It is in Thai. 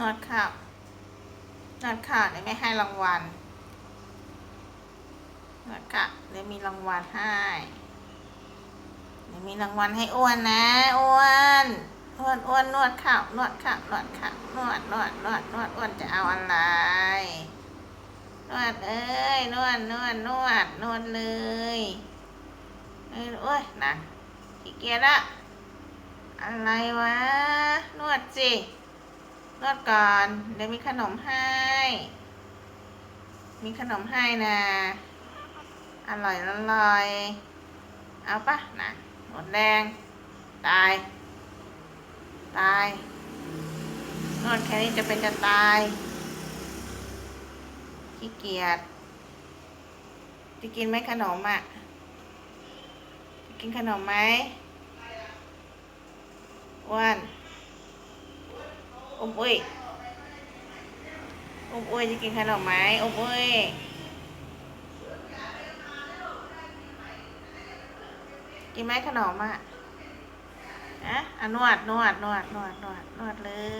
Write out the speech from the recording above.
นวดข้าวนวดข้าวเดี๋ยไม่ให้รางวัลนวดข้าวเดี๋ยวมีรางวัลให้เดี๋ยวมีรางวัลให้อ้วนนะอ้วนอ้วนอ้วนนวดข้าวนวดข้าวนวดข้าวนวดนวดนวดนวดอ้วนจะเอาอะไรนวดเอ้ยนวดนวดนวดนวดเลยเอ้ยโอ้ยนะขี้เกียจละอะไรวะ นวดสิ นวดก่อน เดี๋ยวมีขนมให้ มีขนมให้นะ อร่อยอร่อย เอาปะนะหมดแรง ตาย ตาย นวดแค่นี้จะเป็นจะตายขี้เกียจจะกินไหมขนมอะ จะกินขนมไหมอ้วน อมอุ้ยอมอุ้ยจะกินขนมไหมอมอุ้ยกินไหมขนมอะอะอะนวดนวดนวดนวดนวดนวดเลย